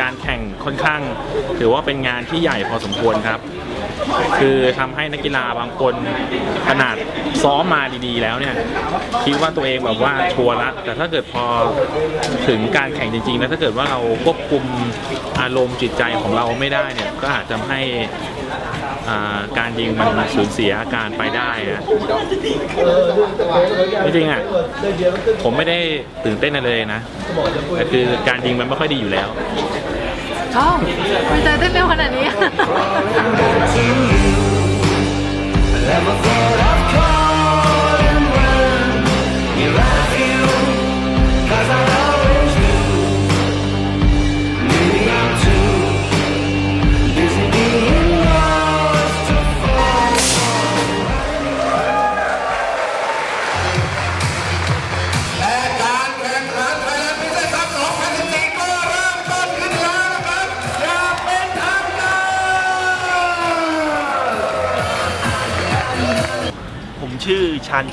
การแข่งค่อนข้าง ถือว่าเป็นงานที่ใหญ่พอสมควรครับ คือทำให้นักกีฬาบางคนขนาดซ้อมมาดีๆ แล้วเนี่ยคิดว่าตัวเองแบบว่าชัวร์ละแต่ถ้าเกิดพอถึงการแข่งจริงๆแล้วถ้าเกิดว่าเราควบคุมอารมณ์จิตใจของเราไม่ได้เนี่ยก็อาจจะให้ การยิงมันสูญเสียอาการไปได้นะจริงๆอะผมไม่ได้ตื่นเต้นอะไรเลยนะแต่คือการยิงมันไม่ค่อยดีอยู่แล้วชอ้ามีใจเต้นเร็วขนาดนี้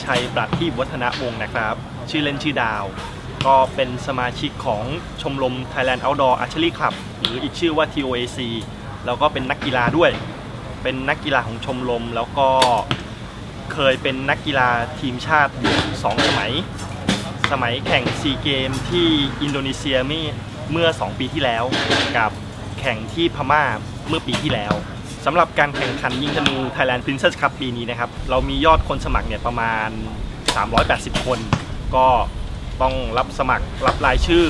ชัยปรัชที่วัฒนวงศ์นะครับ ชื่อเล่นชื่อดาว ก็เป็นสมาชิกของชมรม Thailand Outdoor Archery Club หรืออีกชื่อว่า TOAC แล้วก็เป็นนักกีฬาด้วย เป็นนักกีฬาของชมรมแล้วก็เคยเป็นนักกีฬาทีมชาติสองสมัย สมัยแข่งซีเกมที่อินโดนีเซียมีเมื่อ 2 ปีที่แล้ว กับแข่งที่พม่าเมื่อปีที่แล้ว สำหรับการแข่งขันยิงธนู Thailand Princess Cup ปีนี้นะครับ เรามียอดคนสมัครเนี่ยประมาณ 380 คน ก็ต้องรับสมัครรับรายชื่อ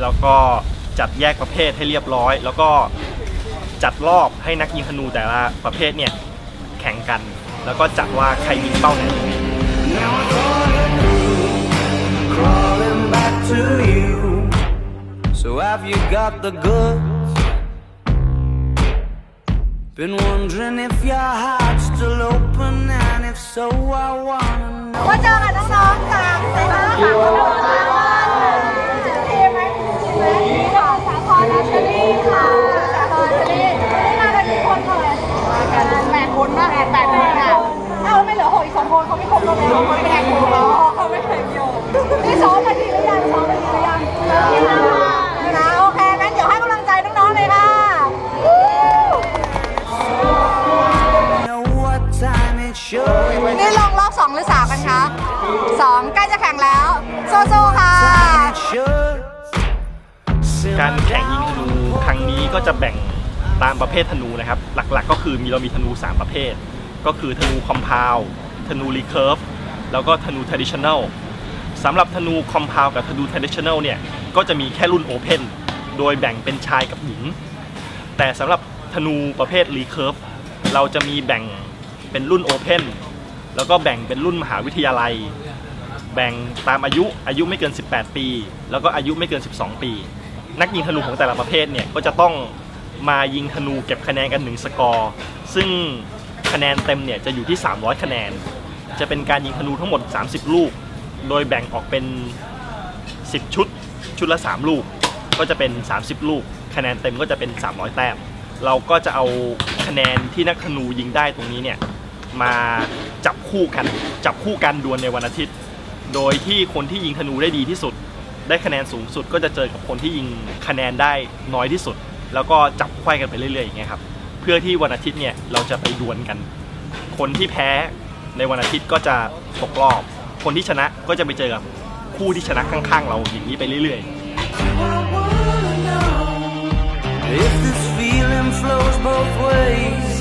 แล้วก็จัดแยกประเภทให้เรียบร้อย แล้วก็จัดรอบให้นักยิงธนูแต่ละประเภทเนี่ยแข่งกัน แล้วก็จัดว่าใครยิงเป้าไหน Now I thought I knew, crawling back to you. So have you got the good? Been wondering if your heart's still open, and if so, I wanna know. ว่าเจอกับน้องๆจากสายตาสามคนทีมไหมทีมไหมค่ะสาครนัชรีค่ะสาครนัชรีมากันกี่คนเลยมากันแปดคนมากแปดคนค่ะเอ้าไม่เหลือหกอีกสองคนเขาไม่ครบแล้วเขาไม่แข่งอยู่แล้วเขาไม่แข่งอยู่นี่ซ้อมมาทีหรือยังซ้อมมาทีหรือยังทีแล้ 2 หรือ 3 กันคะ2ใกล้จะแข่งแล้วโซโซค่ะ การแข่งยิงธนูครั้งนี้ก็จะแบ่งตามประเภทธนูนะครับ หลักๆ ก็คือมีเรามีธนู 3 ประเภท ก็คือธนูคอมเพลธนูรีเคิร์ฟแล้วก็ธนูท r a d i t i o n a สำหรับธนูคอมเพลกับธนูท r a d i t i o n a เนี่ยก็จะมีแค่รุ่นโอเพนโดยแบ่งเป็นชายกับหญิง แต่สำหรับธนูประเภทรีเคิร์ฟเราจะมีแบ่งเป็นรุ่นโอเพน แล้วก็แบ่งเป็นรุ่นมหาวิทยาลัย แบ่งตามอายุอายุไม่เกิน 18 ปี แล้วก็อายุไม่เกิน 12 ปี นักยิงธนูของแต่ละประเภทเนี่ยก็จะต้องมายิงธนูเก็บคะแนนกันหนึ่งสกอร์ ซึ่งคะแนนเต็มเนี่ยจะอยู่ที่ 300 คะแนน จะเป็นการยิงธนูทั้งหมด 30 ลูก โดยแบ่งออกเป็น 10 ชุด ชุดละ 3 ลูก ก็จะเป็น 30 ลูก คะแนนเต็มก็จะเป็น 300 แต้ม เราก็จะเอาคะแนนที่นักธนูยิงได้ตรงนี้เนี่ย มาจับคู่กัน จับคู่กันดวลในวันอาทิตย์ โดยที่คนที่ยิงธนูได้ดีที่สุด ได้คะแนนสูงสุดก็จะเจอกับคนที่ยิงคะแนนได้น้อยที่สุด แล้วก็จับไขว้กันไปเรื่อยๆอย่างเงี้ยครับเพื่อที่วันอาทิตย์เนี่ยเราจะไปดวลกัน คนที่แพ้ในวันอาทิตย์ก็จะตกรอบ คนที่ชนะก็จะไปเจอกับคู่ที่ชนะข้างๆ เราอย่างนี้ไปเรื่อย ๆ if this feeling flows both ways.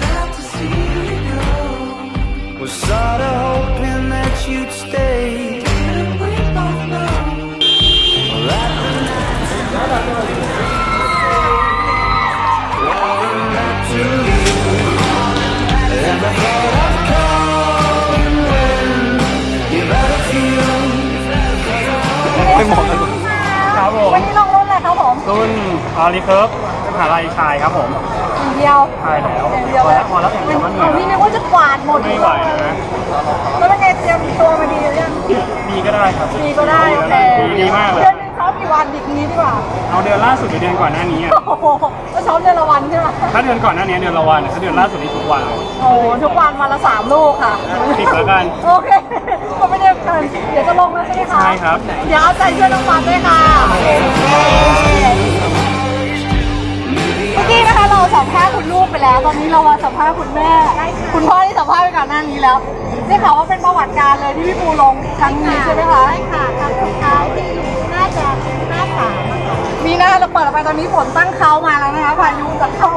Was sorta hoping that you'd stay. Didn't we both know that the nights crawling back to you. And I thought I'd call and when you've had a few. ไม่เหมาะกันครับผมวันนี้ลงรุ่นอะไรครับผมรุ่นอารีเคิร์ฟมหาลัยชายครับผมอย่าง เดียวใช่แล้วอย่างเดียวพอเลยแล้วพอแล้วอย่างเดียวมันเหนื่อย พี่นึกว่าจะกวาดหมดไม่ไหวนะแล้วเป็นไงเตรียมตัวมาดีหรือยังดีก็ได้ครับดีก็ได้โอเคดีมากเลยเดือนหนึงซ้อมกี่วันดีกนี้ดีกว่าเอาเดือนล่าสุดหรือเดือนก่อนหน้านี้อะโอ้โหก็ซ้อมเดือนละวันใช่ไหมถ้าเดือนก่อนหน้านี้เดือนละวันถ้าเดือนล่าสุดนี่ทุกวันโอ้โหทุกวันวันละสามลูกค่ะ ติดแล้วกัน โอเคก็ไม่ได้เกินเดี๋ยวจะลงแล้วใช่ไหมคะใช่ครับ เดี๋ยวเอาใจช่วยน้องฟันด้วยค่ะอ กี้นะคะเราสัมภาษณ์คุณลูกไปแล้ว ตอนนี้เรามาสัมภาษณ์คุณแม่ คุณพ่อที่สัมภาษณ์ไปก่อนหน้านี้แล้วได้ข่าวว่าเป็นประวัติการเลยที่พี่ปูลงครั้งนี้ใช่ไหมคะใช่ค่ะครั้งสุดท้ายที่น่าจะหน้าสามอะค่ะมีหน้าเราเปิดออกไปตอนนี้ฝนตั้งเขามาแล้วนะคะพายุจะเข้า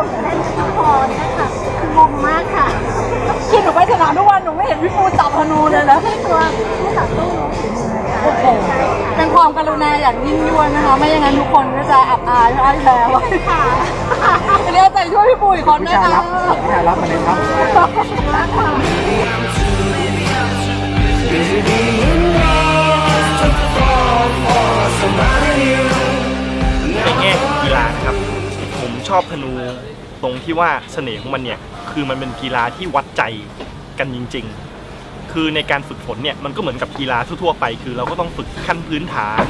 ทุกพอเนี่ยค่ะงงมากค่ะคือหนูไปสนามทุกวันหนูไม่เห็นพี่ปูจับธนูเลยนะให้ตัวผู้ต่อสู้ลงถึงมือค่ะ โอ้โหเป็นความกรุณาอย่างยิ่งยวดนะคะ ไม่อย่างนั้นทุกคนก็จะอับอายอ้อยแพ้วค่ะไม่ได้ใจช่วยพี่ปูอีกคนด้วยนะวิชารับมาเลยครับในแง่ของกีฬานะครับ ผมชอบธนูตรงที่ว่าเสน่ห์ของมันเนี่ย คือมันเป็นกีฬาที่วัดใจกันจริง ๆ คือในการฝึกฝนเนี่ยมันก็เหมือนกับกีฬาทั่วๆไป คือเราก็ต้องฝึกขั้นพื้นฐาน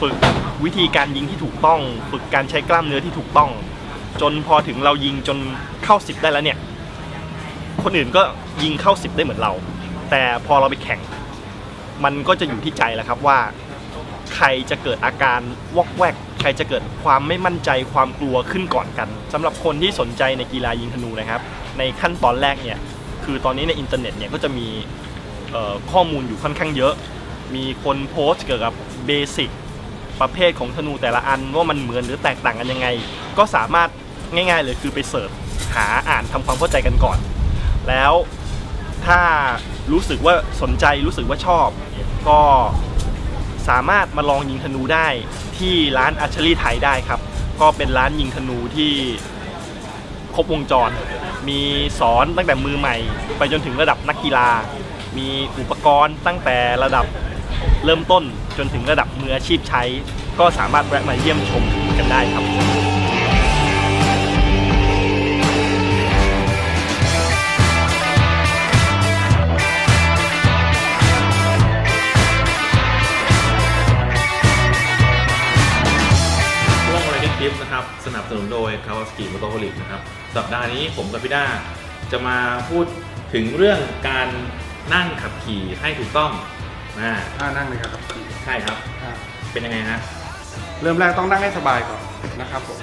ฝึกวิธีการยิงที่ถูกต้อง ฝึกการใช้กล้ามเนื้อที่ถูกต้อง จนพอถึงเรายิงจนเข้าสิบได้แล้วเนี่ย คนอื่นก็ยิงเข้าสิบได้เหมือนเรา แต่พอเราไปแข่ง มันก็จะอยู่ที่ใจแหละครับว่า ใครจะเกิดอาการวอกแวก ใครจะเกิดความไม่มั่นใจความกลัวขึ้นก่อนกันสำหรับคนที่สนใจในกีฬายิงธนูนะครับ ในขั้นตอนแรกเนี่ยคือตอนนี้ในอินเทอร์เน็ตเนี่ยก็จะมี ข้อมูลอยู่ค่อนข้างเยอะ มีคนโพสต์เกี่ยวกับเบสิกประเภทของธนูแต่ละอันว่ามันเหมือนหรือแตกต่างกันยังไง ก็สามารถง่ายๆเลยคือไปเสิร์ชหาอ่านทำความเข้าใจกันก่อน แล้วถ้ารู้สึกว่าสนใจรู้สึกว่าชอบ ก็สามารถมาลองยิงธนูได้ที่ร้านอัชเชอรี่ไทยได้ครับ ก็เป็นร้านยิงธนูที่ครบวงจร มีสอนตั้งแต่มือใหม่ ไปจนถึงระดับนักกีฬา มีอุปกรณ์ตั้งแต่ระดับเริ่มต้นจนถึงระดับมืออาชีพใช้ ก็สามารถแวะมาเยี่ยมชมกันได้ครับช่วง Riding Tips นะครับสนับสนุนโดย Kawasaki Motorholic นะครับ สัปดาห์นี้ผมกับพี่ด้าจะมาพูดถึงเรื่องการ นั่งขับขี่ให้ถูกต้องอ่าอ่านั่งเลยครับขี่ใช่ครับ อ่าเป็นยังไงฮะ เริ่มแรกต้องนั่งให้สบายก่อนนะครับผม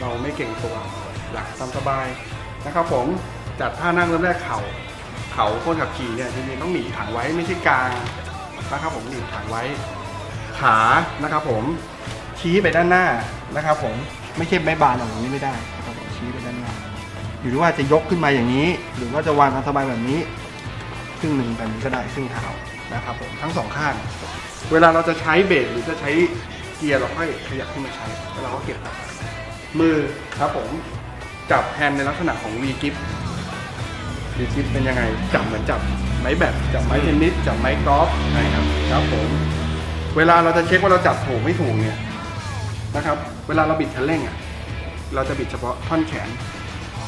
เราไม่เก่งตัวหลักตามสบายนะครับผมจัดท่านั่งเริ่มแรกเข่าเข่าคนขับขี่เนี่ยจริงๆต้องหนีบถังไว้ไม่ใช่กลางนะครับผมหนีบถังไว้ ขานะครับผมชี้ไปด้านหน้านะครับผมไม่ใช่ไม่บานอย่างนี้ไม่ได้นะครับผมชี้ไปด้านหน้าอยู่ที่ว่าจะยกขึ้นมาอย่างนี้ หรือว่าจะวางตามสบายแบบนี้ ครึ่งหนึ่งแบบนี้ก็ได้ครึ่งเท้านะครับผมทั้งสองข้าง เวลาเราจะใช้เบรกหรือจะใช้เกียร์เราค่อยขยับขึ้นมาใช้แล้วเราก็เก็บกลับมือครับผมจับแฮนด์ในลักษณะของ V grip V grip เป็นยังไงจับเหมือนจับไม้แบดจับไม้เทนนิสจับไม้กอล์ฟนะครับครับผมเวลาเราจะเช็คว่าเราจับถูกไม่ถูกเนี่ยนะครับ เวลาเราบิดคันเร่งอะเราจะบิดเฉพาะท่อนแขน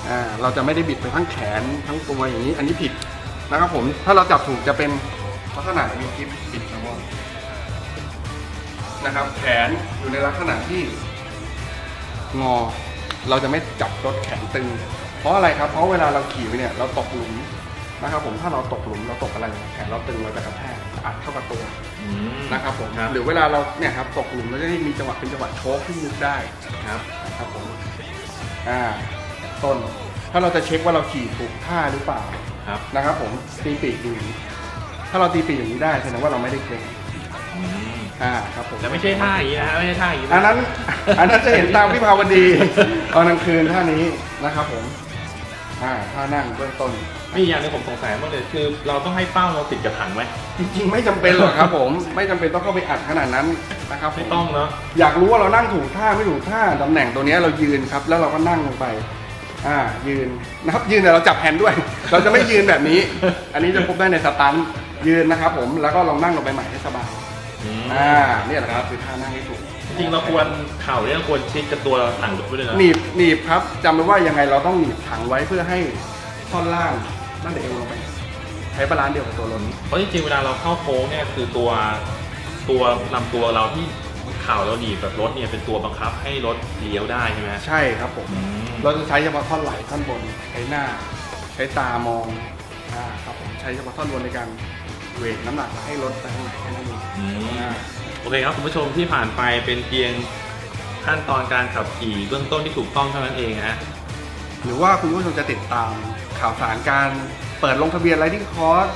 อ่าเราจะไม่ได้บิดไปทั้งแขนทั้งตัวอย่างนี้ อันนี้ผิด นะครับผมถ้าเราจับถูกจะเป็นลักษณะ V grip บิดเฉพาะนะครับแขนอยู่ในลักษณะที่งอ เราจะไม่จับรถแขนตึง เพราะอะไรครับ เพราะเวลาเราขี่ไปเนี่ยเราตกหลุมนะครับผมถ้าเราตกหลุมเราตกอะไรแขนเราตึงเราจะกระแทกอัดเข้ากับตัวอืมนะครับผมครับหรือเวลาเราเนี่ยครับตกหลุมเราจะได้มีจังหวะเป็นจังหวะโชคที่ยุบได้ครับนะครับผมอ่าต้น ถ้าเราจะเช็คว่าเราขี่ถูกท่าหรือเปล่า ครับ นะครับผมตีปีกอยู่อย่างนี้ถ้าเราตีปีกอย่างนี้ได้แสดงว่าเราไม่ได้เกรงอืมอ่าครับผมแต่ไม่ใช่ท่าอย่างนี้นะฮะไม่ใช่ท่าอย่างนี้อันนั้นอันนั้นจะเห็นตามวิภาวดีตอนกลางคืนท่านี้นะครับผมอ่าท่านั่งเบื้องต้นมีอย่างหนึงผมสงสัยมากเลยคือเราต้องให้เป้าเราติดกับถังไหมจริงๆไม่จำเป็นหรอกครับ ผมไม่จำเป็นต้องเข้าไปอัดขนาดนั้นนะครับผไม่ต้องเนาะอยากรู้ว่าเรานั่งถูกท่าไม่ถูกท่าตำแหน่งตัวเนี้ยเรายืนครับ แล้วเราก็นั่งลงไป อ่ายืนนะครับยืนแต่เราจับแฮนด์ด้วย เราจะไม่ยืนแบบนี้ อันนี้จะพบได้ในสตันท์ยืนนะครับผมแล้วก็ลองนั่งลงไปใหม่ให้สบายอืมอ่าเนี่ยแหละครับคือท่านั่งที่ถูกจริงๆเราควรเข่าเนี่ยเราควรชิดกับตัวถังด้วยเลยนะหนีบหนีบครับจำไว้ว่ายังไงเราต้องหนีบถังไว้เพื่อให้ท่อนล่างตั้งแต่เอวลงไปใช้บาลานซ์เดียวกับตัวรถเพราะจริงๆเวลาเราเข้าโค้งเนี่ยคือตัวตัวลำตัวเราที่เข่าเราหนีบกับรถเนี่ยเป็นตัวบังคับให้รถเลี้ยวได้ใช่ไหมฮะใช่ครับผม อืมเราจะใช้เฉพาะท่อนไหล่ท่อนบนใช้หน้า ใช้ตามองอ่าครับผมใช้เฉพาะท่อนบนในการเวทน้ำหนักให้รถไปทางไหนแค่นั้นเองอืม อ่า โอเคครับคุณผู้ชมที่ผ่านไปเป็นเพียงขั้นตอนการขับขี่เบื้องต้นที่ถูกต้องเท่านั้นเองฮะ หรือว่าคุณผู้ชมจะติดตามข่าวสารการเปิดลงทะเบียนไรดิ้งคอร์ส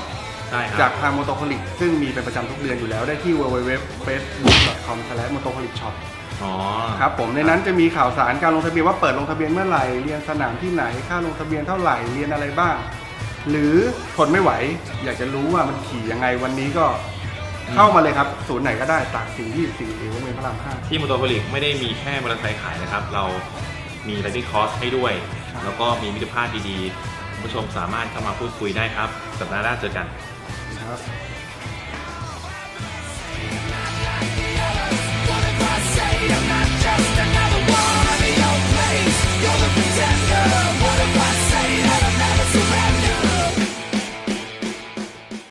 ใช่คจารักบทาง m o t o c o l i c ซึ่งมีเป็นประจำทุกเดือนอยู่แล้วได้ที่ www.facebook.com/motocolicshop อ๋อ ครับผมในนั้นจะมีข่าวสารการลงทะเบียนว่าเปิดลงทะเบียนเมื่อไหร่เรียนสนามที่ไหนค่าลงทะเบียนเท่าไหร่เรียนอะไรบ้าง หรือทนไม่ไหว อยากจะรู้ว่ามันขี่ยังไงวันนี้ก็เข้ามาเลยครับ ศูนย์ไหนก็ได้ตากสินที่สี่เอวงเวียนพระรามห้า ที่มอเตอร์โพลิกไม่ได้มีแค่มอเตอร์ไซค์ขายนะครับ เรามี riding course ให้ด้วย ครับ แล้วก็มีมิตรภาพดีๆคุณผู้ชมสามารถเข้ามาพูดคุยได้ครับ สัปดาห์หน้าเจอกัน นะครับ